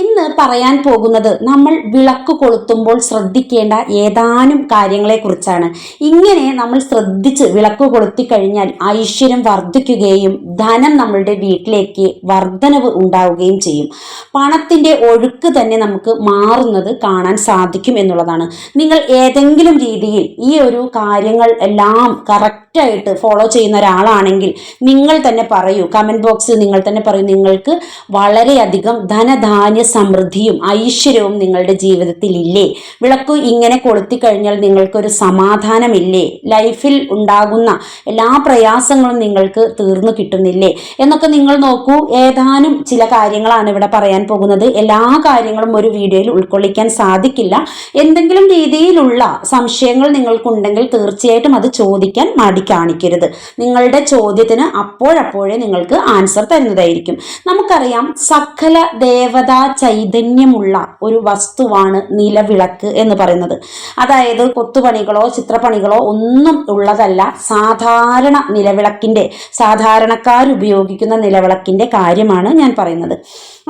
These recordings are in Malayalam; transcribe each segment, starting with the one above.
ഇന്ന് പറയാൻ പോകുന്നത് നമ്മൾ വിളക്ക് കൊളുത്തുമ്പോൾ ശ്രദ്ധിക്കേണ്ട ഏതാനും കാര്യങ്ങളെക്കുറിച്ചാണ് ഇങ്ങനെ നമ്മൾ ശ്രദ്ധിച്ച് വിളക്ക് കൊളുത്തി കഴിഞ്ഞാൽ ഐശ്വര്യം വർദ്ധിക്കുകയും ധനം നമ്മളുടെ വീട്ടിലേക്ക് വർധനവ് ഉണ്ടാവുകയും ചെയ്യും. പണത്തിന്റെ ഒഴുക്ക് തന്നെ നമുക്ക് മാറുന്നത് കാണാൻ സാധിക്കും എന്നുള്ളതാണ്. നിങ്ങൾ ഏതെങ്കിലും രീതിയിൽ ഈ ഒരു കാര്യങ്ങൾ എല്ലാം കറക്റ്റായിട്ട് ഫോളോ ചെയ്യുന്ന ഒരാളാണെങ്കിൽ നിങ്ങൾ തന്നെ പറയൂ. കമന്റ് ബോക്സിൽ നിങ്ങൾ തന്നെ പറയൂ. നിങ്ങൾക്ക് വളരെയധികം ധനധാന്യ സമൃദ്ധിയും ഐശ്വര്യവും നിങ്ങളുടെ ജീവിതത്തിൽ ഇല്ലേ വിളക്ക് ഇങ്ങനെ കൊളുത്തി കഴിഞ്ഞാൽ നിങ്ങൾക്കൊരു സമാധാനമില്ലേ? ലൈഫിൽ ഉണ്ടാകുന്ന എല്ലാ പ്രയാസങ്ങളും നിങ്ങൾക്ക് തീർന്നു കിട്ടുന്നില്ലേ? എന്നൊക്കെ നിങ്ങൾ നോക്കൂ. ഏതാനും ചില കാര്യങ്ങളാണ് ഇവിടെ പറയാൻ പോകുന്നത്. എല്ലാ കാര്യങ്ങളും ഒരു വീഡിയോയിൽ ഉൾക്കൊള്ളിക്കാൻ സാധിക്കില്ല. എന്തെങ്കിലും രീതിയിലുള്ള സംശയങ്ങൾ നിങ്ങൾക്കുണ്ടെങ്കിൽ തീർച്ചയായിട്ടും അത് ചോദിക്കാൻ മടി കാണിക്കരുത്. നിങ്ങളുടെ ചോദ്യത്തിന് അപ്പോഴപ്പോഴേ നിങ്ങൾക്ക് ആൻസർ തരുന്നതായിരിക്കും. നമുക്കറിയാം സകല ദേവതാ ചൈതന്യമുള്ള ഒരു വസ്തുവാണ് നിലവിളക്ക് എന്ന് പറയുന്നത്. അതായത് കൊത്തുപണികളോ ചിത്രപ്പണികളോ ഒന്നും ഉള്ളതല്ല സാധാരണ നിലവിളക്കിന്റെ സാധാരണക്കാർ ഉപയോഗിക്കുന്ന നിലവിളക്കിന്റെ കാര്യമാണ് ഞാൻ പറയുന്നത്.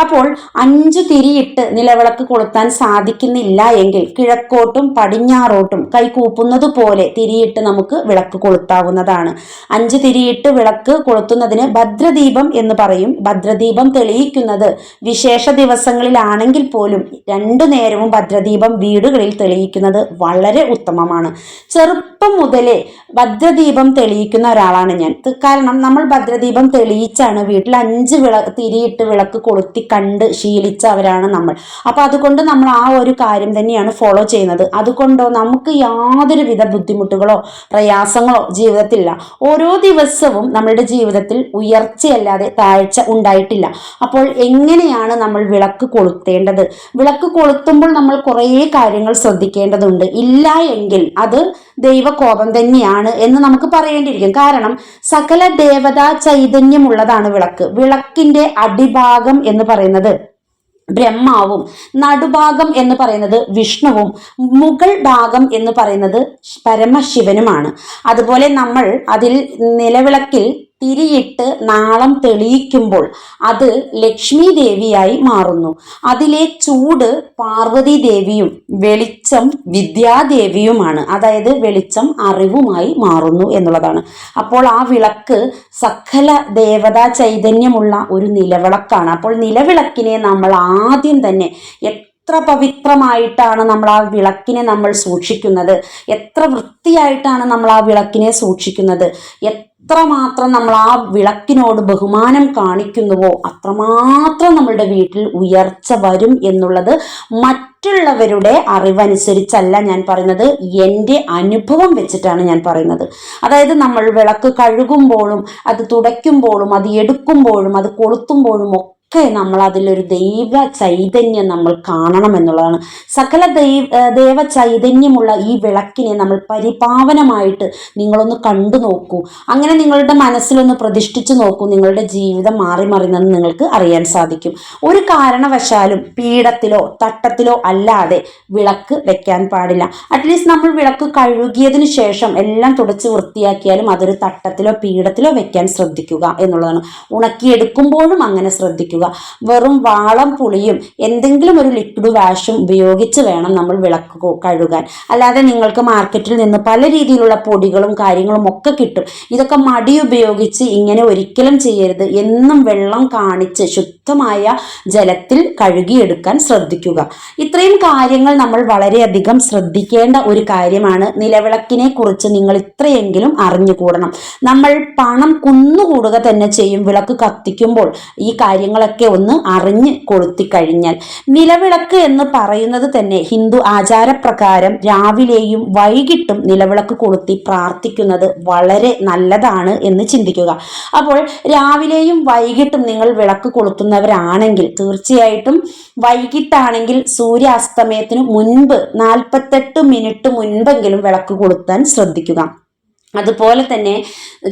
അപ്പോൾ അഞ്ചു തിരിയിട്ട് നിലവിളക്ക് കൊളുത്താൻ സാധിക്കുന്നില്ല എങ്കിൽ കിഴക്കോട്ടും പടിഞ്ഞാറോട്ടും കൈകൂപ്പുന്നത് പോലെ തിരിയിട്ട് നമുക്ക് വിളക്ക് കൊളുത്താവുന്നതാണ്. അഞ്ച് തിരിയിട്ട് വിളക്ക് കൊളുത്തുന്നതിന് ഭദ്രദീപം എന്ന് പറയും. ഭദ്രദീപം തെളിയിക്കുന്നത് വിശേഷ ദിവസങ്ങളിലാണെങ്കിൽ പോലും രണ്ടു നേരവും ഭദ്രദീപം വീടുകളിൽ തെളിയിക്കുന്നത് വളരെ ഉത്തമമാണ്. ചെറുപ്പം മുതലേ ഭദ്രദീപം തെളിയിക്കുന്ന ഒരാളാണ് ഞാൻ. കാരണം നമ്മൾ ഭദ്രദീപം തെളിയിച്ചാണ് വീട്ടിൽ അഞ്ച് വിള തിരിയിട്ട് വിളക്ക് കൊളുത്തി കണ്ട് ശീലിച്ചവരാണ് നമ്മൾ. അപ്പോൾ അതുകൊണ്ട് നമ്മൾ ആ ഒരു കാര്യം തന്നെയാണ് ഫോളോ ചെയ്യുന്നത്. അതുകൊണ്ടോ നമുക്ക് യാതൊരുവിധ ബുദ്ധിമുട്ടുകളോ പ്രയാസങ്ങളോ ജീവിതത്തിലില്ല. ഓരോ ദിവസവും നമ്മളുടെ ജീവിതത്തിൽ ഉയർച്ചയല്ലാതെ താഴ്ച ഉണ്ടായിട്ടില്ല. അപ്പോൾ എങ്ങനെയാണ് നമ്മൾ വിളക്ക് കൊളുത്തേണ്ടത്? വിളക്ക് കൊളുത്തുമ്പോൾ നമ്മൾ കുറേ കാര്യങ്ങൾ ശ്രദ്ധിക്കേണ്ടതുണ്ട്. ഇല്ല എങ്കിൽ അത് ദൈവകോപം തന്നെയാണ് എന്ന് നമുക്ക് പറയേണ്ടിയിരിക്കും. കാരണം സകല ദേവതാ ചൈതന്യമുള്ളതാണ് വിളക്ക്. വിളക്കിന്റെ അടിഭാഗം എന്ന് പറയുന്നത് ബ്രഹ്മാവും നടുഭാഗം എന്ന് പറയുന്നത് വിഷ്ണുവും മുകൾ ഭാഗം എന്ന് പറയുന്നത് പരമശിവനുമാണ്. അതുപോലെ നമ്മൾ അതിൽ നിലവിളക്കിൽ തിരിയിട്ട് നാളം തെളിയിക്കുമ്പോൾ അത് ലക്ഷ്മി ദേവിയായി മാറുന്നു. അതിലെ ചൂട് പാർവതി ദേവിയും വെളിച്ചം വിദ്യാദേവിയുമാണ്. അതായത് വെളിച്ചം അറിവുമായി മാറുന്നു എന്നുള്ളതാണ്. അപ്പോൾ ആ വിളക്ക് സകല ദേവതാ ചൈതന്യമുള്ള ഒരു നിലവിളക്കാണ്. അപ്പോൾ നിലവിളക്കിനെ നമ്മൾ ആദ്യം തന്നെ എത്ര പവിത്രമായിട്ടാണ് നമ്മൾ ആ വിളക്കിനെ നമ്മൾ സൂക്ഷിക്കുന്നത്? എത്ര വൃത്തിയായിട്ടാണ് നമ്മൾ ആ വിളക്കിനെ സൂക്ഷിക്കുന്നത്? എത്രമാത്രം നമ്മൾ ആ വിളക്കിനോട് ബഹുമാനം കാണിക്കുന്നുവോ? അത്രമാത്രം നമ്മളുടെ വീട്ടിൽ ഉയർച്ച വരും എന്നുള്ളത് മറ്റുള്ളവരുടെ അറിവനുസരിച്ചല്ല ഞാൻ പറയുന്നത്. എന്റെ അനുഭവം വെച്ചിട്ടാണ് ഞാൻ പറയുന്നത്. അതായത് നമ്മൾ വിളക്ക് കഴുകുമ്പോഴും അത് തുടയ്ക്കുമ്പോഴും അത് എടുക്കുമ്പോഴും അത് കൊളുത്തുമ്പോഴും ഒക്കെ നമ്മൾ അതിലൊരു ദൈവ ചൈതന്യം നമ്മൾ കാണണം എന്നുള്ളതാണ്. സകല ദൈവ ദേവ ചൈതന്യമുള്ള ഈ വിളക്കിനെ നമ്മൾ പരിപാവനമായിട്ട് നിങ്ങളൊന്ന് കണ്ടു നോക്കൂ. അങ്ങനെ നിങ്ങളുടെ മനസ്സിലൊന്ന് പ്രതിഷ്ഠിച്ചു നോക്കൂ. നിങ്ങളുടെ ജീവിതം മാറി മറിയുന്നതെന്ന് നിങ്ങൾക്ക് അറിയാൻ സാധിക്കും. ഒരു കാരണവശാലും പീഠത്തിലോ തട്ടത്തിലോ അല്ലാതെ വിളക്ക് വെക്കാൻ പാടില്ല. അറ്റ്ലീസ്റ്റ് നമ്മൾ വിളക്ക് കഴുകിയതിന് ശേഷം എല്ലാം തുടച്ച് വൃത്തിയാക്കിയാലും അതൊരു തട്ടത്തിലോ പീഠത്തിലോ വെക്കാൻ ശ്രദ്ധിക്കുക എന്നുള്ളതാണ്. ഉണക്കിയെടുക്കുമ്പോഴും അങ്ങനെ ശ്രദ്ധിക്കുക വെറും വാളം പുളിയും എന്തെങ്കിലും ഒരു ലിക്വിഡ് വാഷും ഉപയോഗിച്ച് വേണം നമ്മൾ വിളക്ക് കഴുകാൻ. അല്ലാതെ നിങ്ങൾക്ക് മാർക്കറ്റിൽ നിന്ന് പല രീതിയിലുള്ള പൊടികളും കാര്യങ്ങളും ഒക്കെ കിട്ടും. ഇതൊക്കെ മടി ഉപയോഗിച്ച് ഇങ്ങനെ ഒരിക്കലും ചെയ്യരുത്. എന്നും വെള്ളം കാണിച്ച് ശുദ്ധമായ ജലത്തിൽ കഴുകിയെടുക്കാൻ ശ്രദ്ധിക്കുക. ഇത്രയും കാര്യങ്ങൾ നമ്മൾ വളരെയധികം ശ്രദ്ധിക്കേണ്ട ഒരു കാര്യമാണ്. നിലവിളക്കിനെ കുറിച്ച് നിങ്ങൾ ഇത്രയെങ്കിലും അറിഞ്ഞുകൂടണം. നമ്മൾ പണം കുന്നുകൂടുക തന്നെ ചെയ്യും. വിളക്ക് കത്തിക്കുമ്പോൾ ഈ കാര്യങ്ങളൊക്കെ ഒന്ന് അറിഞ്ഞ് കൊളുത്തി കഴിഞ്ഞാൽ നിലവിളക്ക് എന്ന് പറയുന്നത് തന്നെ ഹിന്ദു ആചാരപ്രകാരം രാവിലെയും വൈകിട്ടും നിലവിളക്ക് കൊളുത്തി പ്രാർത്ഥിക്കുന്നത് വളരെ നല്ലതാണ് എന്ന് ചിന്തിക്കുക. അപ്പോൾ രാവിലെയും വൈകിട്ടും നിങ്ങൾ വിളക്ക് കൊളുത്തുന്നവരാണെങ്കിൽ തീർച്ചയായിട്ടും വൈകിട്ടാണെങ്കിൽ സൂര്യാസ്തമയത്തിന് മുൻപ് നാൽപ്പത്തെട്ട് മിനിറ്റ് മുൻപെങ്കിലും വിളക്ക് കൊളുത്താൻ ശ്രദ്ധിക്കുക. അതുപോലെ തന്നെ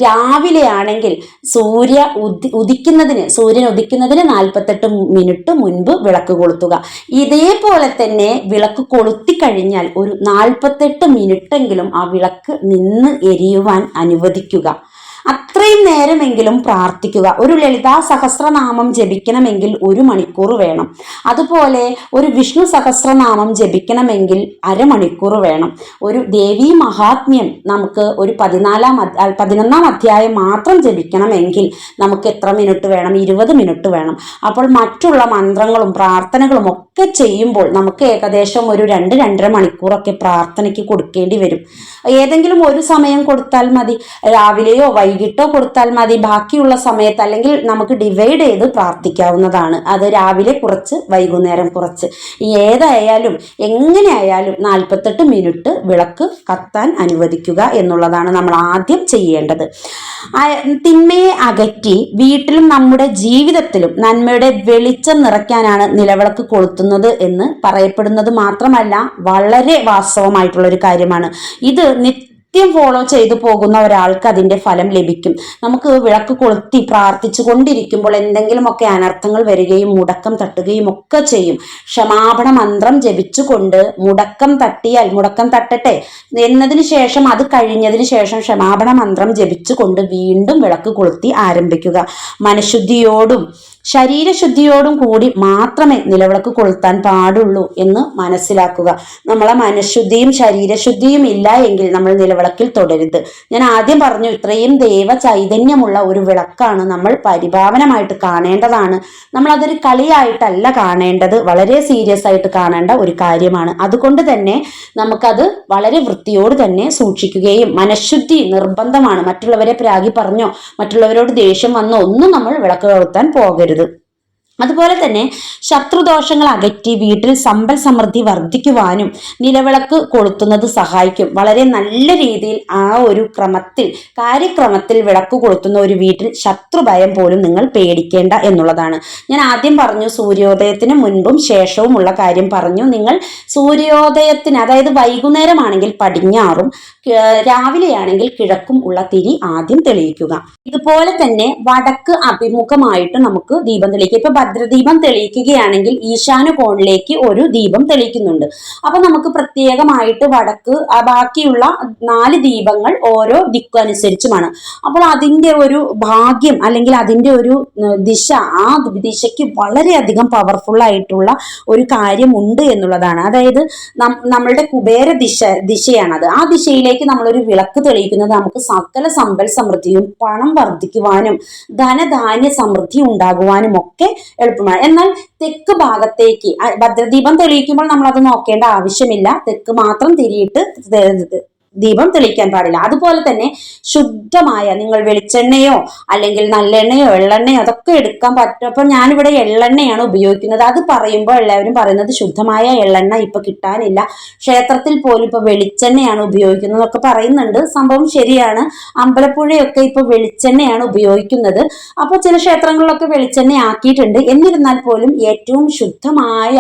രാവിലെ ആണെങ്കിൽ സൂര്യ ഉദി ഉദിക്കുന്നതിന് സൂര്യൻ ഉദിക്കുന്നതിന് നാൽപ്പത്തെട്ട് മിനിറ്റ് മുൻപ് വിളക്ക് കൊളുത്തുക. ഇതേപോലെ തന്നെ വിളക്ക് കൊളുത്തി കഴിഞ്ഞാൽ ഒരു നാൽപ്പത്തെട്ട് മിനിറ്റെങ്കിലും ആ വിളക്ക് നിന്ന് എരിയുവാൻ അനുവദിക്കുക. അത്രയും നേരമെങ്കിലും പ്രാർത്ഥിക്കുക. ഒരു ലളിതാ സഹസ്രനാമം ജപിക്കണമെങ്കിൽ ഒരു മണിക്കൂർ വേണം. അതുപോലെ ഒരു വിഷ്ണു സഹസ്രനാമം ജപിക്കണമെങ്കിൽ അരമണിക്കൂർ വേണം. ഒരു ദേവി മഹാത്മ്യം നമുക്ക് ഒരു പതിനാലാം പതിനൊന്നാം അധ്യായം മാത്രം ജപിക്കണമെങ്കിൽ നമുക്ക് എത്ര മിനിറ്റ് വേണം? ഇരുപത് മിനിറ്റ് വേണം. അപ്പോൾ മറ്റുള്ള മന്ത്രങ്ങളും പ്രാർത്ഥനകളും ഒക്കെ ചെയ്യുമ്പോൾ നമുക്ക് ഏകദേശം ഒരു രണ്ട് രണ്ടര മണിക്കൂറൊക്കെ പ്രാർത്ഥനയ്ക്ക് കൊടുക്കേണ്ടി വരും. ഏതെങ്കിലും ഒരു സമയം കൊടുത്താൽ മതി. രാവിലെയോ വൈകിട്ടോ കൊടുത്താൽ മതി ബാക്കിയുള്ള സമയത്ത് അല്ലെങ്കിൽ നമുക്ക് ഡിവൈഡ് ചെയ്ത് പ്രാർത്ഥിക്കാവുന്നതാണ്. അത് രാവിലെ കുറച്ച് വൈകുന്നേരം കുറച്ച്. ഏതായാലും എങ്ങനെയായാലും നാൽപ്പത്തെട്ട് മിനിറ്റ് വിളക്ക് കത്താൻ അനുവദിക്കുക എന്നുള്ളതാണ് നമ്മൾ ആദ്യം ചെയ്യേണ്ടത്. തിന്മയെ അകറ്റി വീട്ടിലും നമ്മുടെ ജീവിതത്തിലും നന്മയുടെ വെളിച്ചം നിറയ്ക്കാനാണ് നിലവിളക്ക് കൊളുത്തുന്നത് എന്ന് പറയപ്പെടുന്നത് മാത്രമല്ല വളരെ വാസ്തവമായിട്ടുള്ള ഒരു കാര്യമാണ്. ഇത് നിത്യം ഫോളോ ചെയ്തു പോകുന്ന ഒരാൾക്ക് അതിന്റെ ഫലം ലഭിക്കും. നമുക്ക് വിളക്ക് കൊളുത്തി പ്രാർത്ഥിച്ചു കൊണ്ടിരിക്കുമ്പോൾ എന്തെങ്കിലുമൊക്കെ അനർത്ഥങ്ങൾ വരികയും മുടക്കം തട്ടുകയും ഒക്കെ ചെയ്യും. ക്ഷമാപണ മന്ത്രം ജപിച്ചുകൊണ്ട് മുടക്കം തട്ടിയാൽ മുടക്കം തട്ടട്ടെ എന്നതിന് ശേഷം അത് കഴിഞ്ഞതിന് ശേഷം ക്ഷമാപണ മന്ത്രം ജപിച്ചുകൊണ്ട് വീണ്ടും വിളക്ക് കൊളുത്തി ആരംഭിക്കുക. മനഃശുദ്ധിയോടും ശരീരശുദ്ധിയോടും കൂടി മാത്രമേ നിലവിളക്ക് കൊളുത്താൻ പാടുള്ളൂ എന്ന് മനസ്സിലാക്കുക. നമ്മളെ മനഃശുദ്ധിയും ശരീരശുദ്ധിയും ഇല്ല എങ്കിൽ നമ്മൾ നിലവിളക്കിൽ തുടരുത്. ഞാൻ ആദ്യം പറഞ്ഞു ഇത്രയും ദൈവ ചൈതന്യമുള്ള ഒരു വിളക്കാണ് നമ്മൾ പരിഭാവനമായിട്ട് കാണേണ്ടതാണ്. നമ്മൾ അതൊരു കളിയായിട്ടല്ല കാണേണ്ടത് വളരെ സീരിയസ് ആയിട്ട് കാണേണ്ട ഒരു കാര്യമാണ്. അതുകൊണ്ട് തന്നെ നമുക്കത് വളരെ വൃത്തിയോട് തന്നെ സൂക്ഷിക്കുകയും മനഃശുദ്ധി നിർബന്ധമാണ്. മറ്റുള്ളവരെ പ്രാഗി പറഞ്ഞോ മറ്റുള്ളവരോട് ദേഷ്യം വന്നോ ഒന്നും നമ്മൾ വിളക്ക് കൊളുത്താൻ പോകരുത്. ചെയ്തത് അതുപോലെ തന്നെ ശത്രുദോഷങ്ങൾ അകറ്റി വീട്ടിൽ സമ്പൽ സമൃദ്ധി വർദ്ധിക്കുവാനും നിലവിളക്ക് കൊളുത്തുന്നത് സഹായിക്കും. വളരെ നല്ല രീതിയിൽ ആ ഒരു ക്രമത്തിൽ കാര്യക്രമത്തിൽ വിളക്ക് കൊളുത്തുന്ന ഒരു വീട്ടിൽ ശത്രുഭയം പോലും നിങ്ങൾ പേടിക്കേണ്ട എന്നുള്ളതാണ്. ഞാൻ ആദ്യം പറഞ്ഞു സൂര്യോദയത്തിന് മുൻപും ശേഷവുമുള്ള കാര്യം പറഞ്ഞു. നിങ്ങൾ സൂര്യോദയത്തിന് അതായത് വൈകുന്നേരമാണെങ്കിൽ പടിഞ്ഞാറും രാവിലെയാണെങ്കിൽ കിഴക്കും ഉള്ള തിരി ആദ്യം തെളിയിക്കുക. ഇതുപോലെ തന്നെ വടക്ക് അഭിമുഖമായിട്ട് നമുക്ക് ദീപം തെളിയിക്കുക ഇപ്പൊ ഭദ്രദീപം തെളിയിക്കുകയാണെങ്കിൽ ഈശാന കോണിലേക്ക് ഒരു ദീപം തെളിയിക്കുന്നുണ്ട്. അപ്പൊ നമുക്ക് പ്രത്യേകമായിട്ട് വടക്ക് ബാക്കിയുള്ള നാല് ദീപങ്ങൾ ഓരോ ദിക്കു അനുസരിച്ചുമാണ്. അപ്പോൾ അതിന്റെ ഒരു ഭാഗ്യം അല്ലെങ്കിൽ അതിന്റെ ഒരു ദിശ ആ ദിശയ്ക്ക് വളരെയധികം പവർഫുൾ ആയിട്ടുള്ള ഒരു കാര്യമുണ്ട് എന്നുള്ളതാണ്. അതായത് നമ്മളുടെ കുബേര ദിശ ദിശയാണത്. ആ ദിശയിലേക്ക് നമ്മളൊരു വിളക്ക് തെളിയിക്കുന്നത് നമുക്ക് സകല സമ്പൽ സമൃദ്ധിയും പണം വർദ്ധിക്കുവാനും ധനധാന്യ സമൃദ്ധി ഉണ്ടാകുവാനും ഒക്കെ എളുപ്പമാണ്. എന്നാൽ തെക്ക് ഭാഗത്തേക്ക് ഭദ്രദീപം തെളിയിക്കുമ്പോൾ നമ്മൾ അത് നോക്കേണ്ട ആവശ്യമില്ല. തെക്ക് മാത്രം തിരിയിട്ട് ദീപം തെളിയിക്കാൻ പാടില്ല. അതുപോലെ തന്നെ ശുദ്ധമായ നിങ്ങൾ വെളിച്ചെണ്ണയോ അല്ലെങ്കിൽ നല്ലെണ്ണയോ എള്ളെണ്ണയോ അതൊക്കെ എടുക്കാൻ പറ്റും അപ്പൊ ഞാനിവിടെ എള്ളെണ്ണയാണ് ഉപയോഗിക്കുന്നത്. അത് പറയുമ്പോൾ എല്ലാവരും പറയുന്നത് ശുദ്ധമായ എള്ളെണ്ണ ഇപ്പൊ കിട്ടാനില്ല. ക്ഷേത്രത്തിൽ പോലും ഇപ്പൊ വെളിച്ചെണ്ണയാണ് ഉപയോഗിക്കുന്നത് എന്നൊക്കെ പറയുന്നുണ്ട്. സംഭവം ശരിയാണ്. അമ്പലപ്പുഴയൊക്കെ ഇപ്പൊ വെളിച്ചെണ്ണയാണ് ഉപയോഗിക്കുന്നത്. അപ്പോൾ ചില ക്ഷേത്രങ്ങളിലൊക്കെ വെളിച്ചെണ്ണ ആക്കിയിട്ടുണ്ട്. എന്നിരുന്നാൽ പോലും ഏറ്റവും ശുദ്ധമായ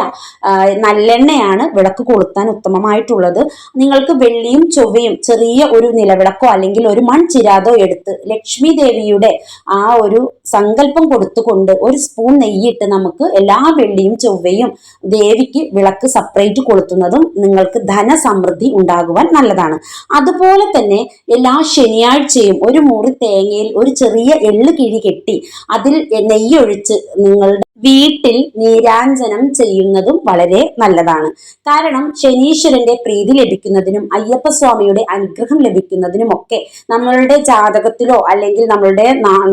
നല്ലെണ്ണയാണ് വിളക്ക് കൊളുത്താൻ ഉത്തമമായിട്ടുള്ളത്. നിങ്ങൾക്ക് വെള്ളിയും ചൊവ്വയും ചെറിയ ഒരു നിലവിളക്കോ അല്ലെങ്കിൽ ഒരു മൺചിരാതോ എടുത്ത് ലക്ഷ്മി ദേവിയുടെ ആ ഒരു സങ്കല്പം കൊടുത്തുകൊണ്ട് ഒരു സ്പൂൺ നെയ്യിട്ട് നമുക്ക് എല്ലാ വെള്ളിയും ചൊവ്വയും ദേവിക്ക് വിളക്ക് സെപ്പറേറ്റ് കൊളുത്തുന്നതും നിങ്ങൾക്ക് ധനസമൃദ്ധി ഉണ്ടാകുവാൻ നല്ലതാണ്. അതുപോലെ തന്നെ എല്ലാ ശനിയാഴ്ചയും ഒരു മുറി തേങ്ങയിൽ ഒരു ചെറിയ എള്ളു കിഴി കെട്ടി അതിൽ നെയ്യൊഴിച്ച് നിങ്ങളുടെ വീട്ടിൽ നീരാഞ്ജനം ചെയ്യുന്നതും വളരെ നല്ലതാണ്. കാരണം ശനീശ്വരന്റെ പ്രീതി ലഭിക്കുന്നതിനും അയ്യപ്പസ്വാമിയുടെ അനുഗ്രഹം ലഭിക്കുന്നതിനും ഒക്കെ നമ്മളുടെ ജാതകത്തിലോ അല്ലെങ്കിൽ നമ്മളുടെ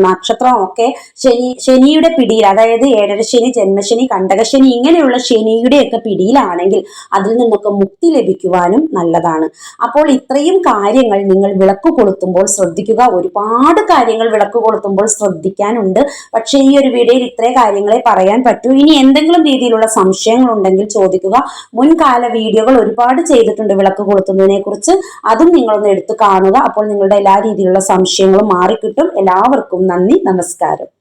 നക്ഷത്രം നക്ഷത്രമോ ഒക്കെ ശനി ശനിയുടെ പിടിയിൽ അതായത് ഏഴര ശനി ജന്മശനി കണ്ടകശനി ഇങ്ങനെയുള്ള ശനിയുടെ ഒക്കെ പിടിയിലാണെങ്കിൽ അതിൽ നിന്നൊക്കെ മുക്തി ലഭിക്കുവാനും നല്ലതാണ്. അപ്പോൾ ഇത്രയും കാര്യങ്ങൾ നിങ്ങൾ വിളക്ക് കൊളുത്തുമ്പോൾ ശ്രദ്ധിക്കുക. ഒരുപാട് കാര്യങ്ങൾ വിളക്ക് കൊളുത്തുമ്പോൾ ശ്രദ്ധിക്കാനുണ്ട്. പക്ഷേ ഈ ഒരു വീഡിയോയിൽ ഇത്രയും കാര്യങ്ങളെ പറയാൻ പറ്റൂ. ഇനി എന്തെങ്കിലും രീതിയിലുള്ള സംശയങ്ങൾ ഉണ്ടെങ്കിൽ ചോദിക്കുക. മുൻകാല വീഡിയോകൾ ഒരുപാട് ചെയ്തിട്ടുണ്ട് വിളക്ക് കൊളുത്തുന്നതിനെ കുറിച്ച് അതും നിങ്ങളൊന്ന് എടുത്തു കാണുക. അപ്പോൾ നിങ്ങളുടെ എല്ലാ രീതിയിലുള്ള സംശയങ്ങളും മാറിക്കിട്ടും. എല്ലാവർക്കും നന്ദി. നമസ്കാരം.